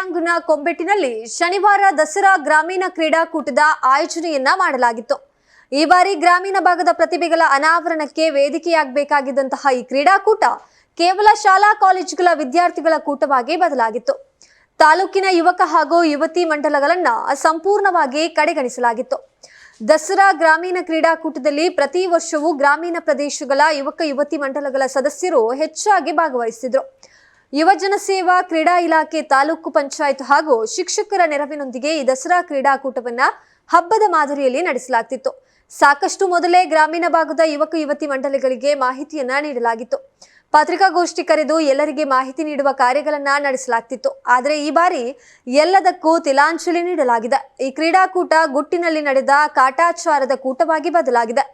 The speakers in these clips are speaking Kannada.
ಕ್ರೀಡಾಂಗಣ ಕೊಂಬೆಟ್ಟಿನಲ್ಲಿ ಶನಿವಾರ ದಸರಾ ಗ್ರಾಮೀಣ ಕ್ರೀಡಾಕೂಟದ ಆಯೋಜನೆಯನ್ನ ಮಾಡಲಾಗಿತ್ತು. ಈ ಬಾರಿ ಗ್ರಾಮೀಣ ಭಾಗದ ಪ್ರತಿಭೆಗಳ ಅನಾವರಣಕ್ಕೆ ವೇದಿಕೆಯಾಗಬೇಕಾಗಿದ್ದಂತಹ ಈ ಕ್ರೀಡಾಕೂಟ ಕೇವಲ ಶಾಲಾ ಕಾಲೇಜುಗಳ ವಿದ್ಯಾರ್ಥಿಗಳ ಕೂಟವಾಗಿ ಬದಲಾಗಿತ್ತು. ತಾಲೂಕಿನ ಯುವಕ ಹಾಗೂ ಯುವತಿ ಮಂಡಲಗಳನ್ನ ಸಂಪೂರ್ಣವಾಗಿ ಕಡೆಗಣಿಸಲಾಗಿತ್ತು. ದಸರಾ ಗ್ರಾಮೀಣ ಕ್ರೀಡಾಕೂಟದಲ್ಲಿ ಪ್ರತಿ ವರ್ಷವೂ ಗ್ರಾಮೀಣ ಪ್ರದೇಶಗಳ ಯುವಕ ಯುವತಿ ಮಂಡಲಗಳ ಸದಸ್ಯರು ಹೆಚ್ಚಾಗಿ ಭಾಗವಹಿಸಿದ್ರು ಯುವಜನ ಸೇವಾ ಕ್ರೀಡಾ ಇಲಾಖೆ ತಾಲೂಕು ಪಂಚಾಯತ್ ಹಾಗೂ ಶಿಕ್ಷಕರ ನೆರವಿನೊಂದಿಗೆ ಈ ದಸರಾ ಕ್ರೀಡಾಕೂಟವನ್ನು ಹಬ್ಬದ ಮಾದರಿಯಲ್ಲಿ ನಡೆಸಲಾಗ್ತಿತ್ತು. ಸಾಕಷ್ಟು ಮೊದಲೇ ಗ್ರಾಮೀಣ ಭಾಗದ ಯುವಕ ಯುವತಿ ಮಂಡಳಿಗಳಿಗೆ ಮಾಹಿತಿಯನ್ನ ನೀಡಲಾಗಿತ್ತು. ಪತ್ರಿಕಾಗೋಷ್ಠಿ ಕರೆದು ಎಲ್ಲರಿಗೆ ಮಾಹಿತಿ ನೀಡುವ ಕಾರ್ಯಗಳನ್ನ ನಡೆಸಲಾಗ್ತಿತ್ತು. ಆದರೆ ಈ ಬಾರಿ ಎಲ್ಲದಕ್ಕೂ ತಿಲಾಂಜಲಿ ನೀಡಲಾಗಿದೆ. ಈ ಕ್ರೀಡಾಕೂಟ ಗುಟ್ಟಿನಲ್ಲಿ ನಡೆದ ಕಾಟಾಚಾರದ ಕೂಟವಾಗಿ ಬದಲಾಗಿದೆ.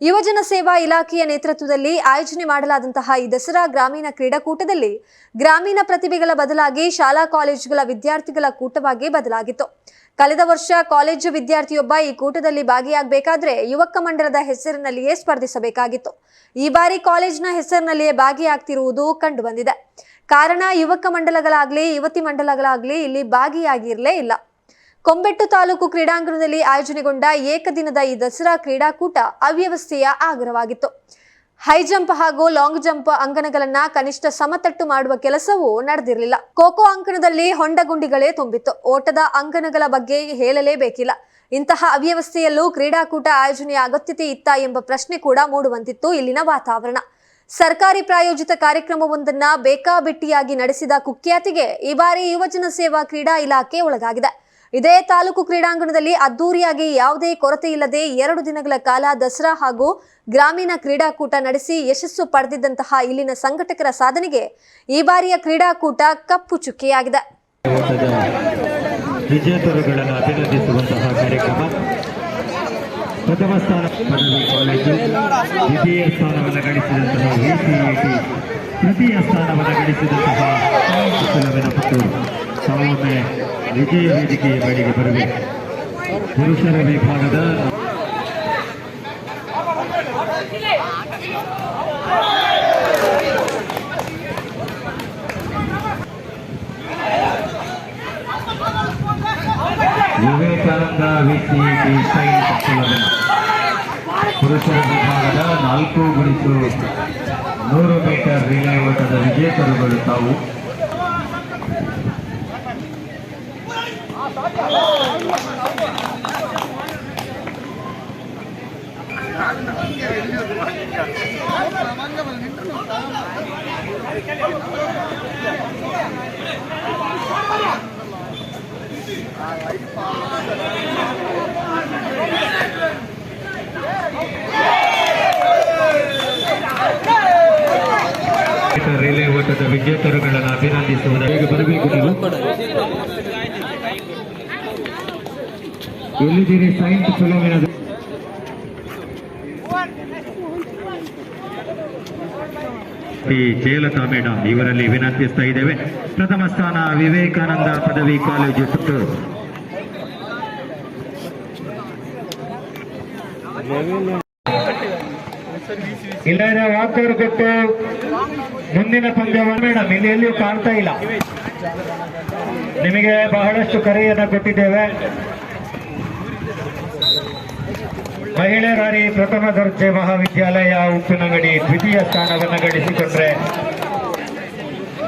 ಯುವಜನ ಸೇವಾ ಇಲಾಖೆಯ ನೇತೃತ್ವದಲ್ಲಿ ಆಯೋಜನೆ ಮಾಡಲಾದಂತಹ ಈ ದಸರಾ ಗ್ರಾಮೀಣ ಕ್ರೀಡಾಕೂಟದಲ್ಲಿ ಗ್ರಾಮೀಣ ಪ್ರತಿಭೆಗಳ ಬದಲಾಗಿ ಶಾಲಾ ಕಾಲೇಜುಗಳ ವಿದ್ಯಾರ್ಥಿಗಳ ಕೂಟವಾಗಿ ಬದಲಾಗಿತ್ತು. ಕಳೆದ ವರ್ಷ ಕಾಲೇಜು ವಿದ್ಯಾರ್ಥಿಯೊಬ್ಬ ಈ ಕೂಟದಲ್ಲಿ ಭಾಗಿಯಾಗಬೇಕಾದ್ರೆ ಯುವಕ ಮಂಡಲದ ಹೆಸರಿನಲ್ಲಿಯೇ ಸ್ಪರ್ಧಿಸಬೇಕಾಗಿತ್ತು. ಈ ಬಾರಿ ಕಾಲೇಜಿನ ಹೆಸರಿನಲ್ಲಿಯೇ ಭಾಗಿಯಾಗ್ತಿರುವುದು ಕಂಡು ಬಂದಿದೆ ಕಾರಣ ಯುವಕ ಮಂಡಲಗಳಾಗ್ಲಿ, ಯುವತಿ ಮಂಡಲಗಳಾಗ್ಲಿ ಇಲ್ಲಿ ಭಾಗಿಯಾಗಿರಲೇ ಇಲ್ಲ. ಕೊಂಬೆಟ್ಟು ತಾಲೂಕು ಕ್ರೀಡಾಂಗಣದಲ್ಲಿ ಆಯೋಜನೆಗೊಂಡ ಏಕದಿನದ ಈ ದಸರಾ ಕ್ರೀಡಾಕೂಟ ಅವ್ಯವಸ್ಥೆಯ ಆಗರವಾಗಿತ್ತು ಹೈ ಜಂಪ್ ಹಾಗೂ ಲಾಂಗ್ ಜಂಪ್ ಅಂಗಣಗಳನ್ನ ಕನಿಷ್ಠ ಸಮತಟ್ಟು ಮಾಡುವ ಕೆಲಸವೂ ನಡೆದಿರಲಿಲ್ಲ. ಖೋಖೋ ಅಂಕಣದಲ್ಲಿ ಹೊಂಡಗುಂಡಿಗಳೇ ತುಂಬಿತ್ತು. ಓಟದ ಅಂಗಣಗಳ ಬಗ್ಗೆ ಹೇಳಲೇಬೇಕಿಲ್ಲ. ಇಂತಹ ಅವ್ಯವಸ್ಥೆಯಲ್ಲೂ ಕ್ರೀಡಾಕೂಟ ಆಯೋಜನೆಯ ಅಗತ್ಯತೆ ಇತ್ತ ಎಂಬ ಪ್ರಶ್ನೆ ಕೂಡ ಮೂಡುವಂತಿತ್ತು ಇಲ್ಲಿನ ವಾತಾವರಣ. ಸರ್ಕಾರಿ ಪ್ರಾಯೋಜಿತ ಕಾರ್ಯಕ್ರಮವೊಂದನ್ನ ಬೇಕಾಬಿಟ್ಟಿಯಾಗಿ ನಡೆಸಿದ ಕುಖ್ಯಾತಿಗೆ ಈ ಬಾರಿ ಯುವಜನ ಸೇವಾ ಕ್ರೀಡಾ ಇಲಾಖೆ ಒಳಗಾಗಿದೆ. ಇದೇ ತಾಲೂಕು ಕ್ರೀಡಾಂಗಣದಲ್ಲಿ ಅದ್ದೂರಿಯಾಗಿ ಯಾವುದೇ ಕೊರತೆ ಇಲ್ಲದೆ ಎರಡು ದಿನಗಳ ಕಾಲ ದಸರಾ ಹಾಗೂ ಗ್ರಾಮೀಣ ಕ್ರೀಡಾಕೂಟ ನಡೆಸಿ ಯಶಸ್ಸು ಪಡೆದಿದ್ದಂತಹ ಇಲ್ಲಿನ ಸಂಘಟಕರ ಸಾಧನೆಗೆ ಈ ಬಾರಿಯ ಕ್ರೀಡಾಕೂಟ ಕಪ್ಪು ಚುಕ್ಕಿಯಾಗಿದೆ. ವಿಜೇತರುಗಳನ್ನು ಅಭಿನಂದಿಸುವಂತಹ ಕಾರ್ಯಕ್ರಮ. ಪ್ರಥಮ ಸ್ಥಾನ ಕಾಲೇಜು, ದ್ವಿತೀಯ ಸ್ಥಾನವನ್ನು ಗಳಿಸಿದಂತಹ ವಿಸಿಇಟಿ ತೃತೀಯ ಸ್ಥಾನವನ್ನು ಗಳಿಸಿದಂತಹ ಪುತ್ತೂರು ತಾವೊಮ್ಮೆ ವಿಜಯ ವೇದಿಕೆಯ ಬಳಿಗೆ ಬರಬೇಕು ಪುರುಷರ ವಿಭಾಗದ ವಿವೇಕಾನಂದ ಪುರುಷರ ವಿಭಾಗದ ನಾಲ್ಕು ಗುಣಿಸು ನೂರು ಮೀಟರ್ ರಿಲೇ ಓಟದ ವಿಜೇತರುಗಳು ತಾವು. ರಿಲೇ ಓಟದ ವಿಜೇತರುಗಳನ್ನು ಅಭಿನಂದಿಸುವುದು ಹೇಗೆ ಬರಬೇಕು ನೀವು. ಎಲ್ಲಿದ್ದೀರಿ? ಸೈನ್ಸ್ ಫಿಲೋಮಿನ ಶ್ರೀ ಜಯಲತಾ ಮೇಡಮ್ ಇವರಲ್ಲಿ ವಿನಂತಿಸ್ತಾ ಇದ್ದೇವೆ. ಪ್ರಥಮ ಸ್ಥಾನ ವಿವೇಕಾನಂದ ಪದವಿ ಕಾಲೇಜು ಪುತ್ತೂರು ಇಲ್ಲ ವಾಕರ್ ಕೊಟ್ಟು ಮುಂದಿನ ಪಂದ್ಯವನ್ನು ಮೇಡಮ್ ಇಲ್ಲಿ ಎಲ್ಲಿಯೂ ಕಾಣ್ತಾ ಇಲ್ಲ. ನಿಮಗೆ ಬಹಳಷ್ಟು ಕರೆಯನ್ನು ಕೊಟ್ಟಿದ್ದೇವೆ. ಮಹಿಳೆಯರಾರಿ ಪ್ರಥಮ ದರ್ಜೆ ಮಹಾವಿದ್ಯಾಲಯ ಉಪ್ಪಿನಂಗಡಿ ದ್ವಿತೀಯ ಸ್ಥಾನವನ್ನು ಗಳಿಸಿಕೊಂಡ್ರೆ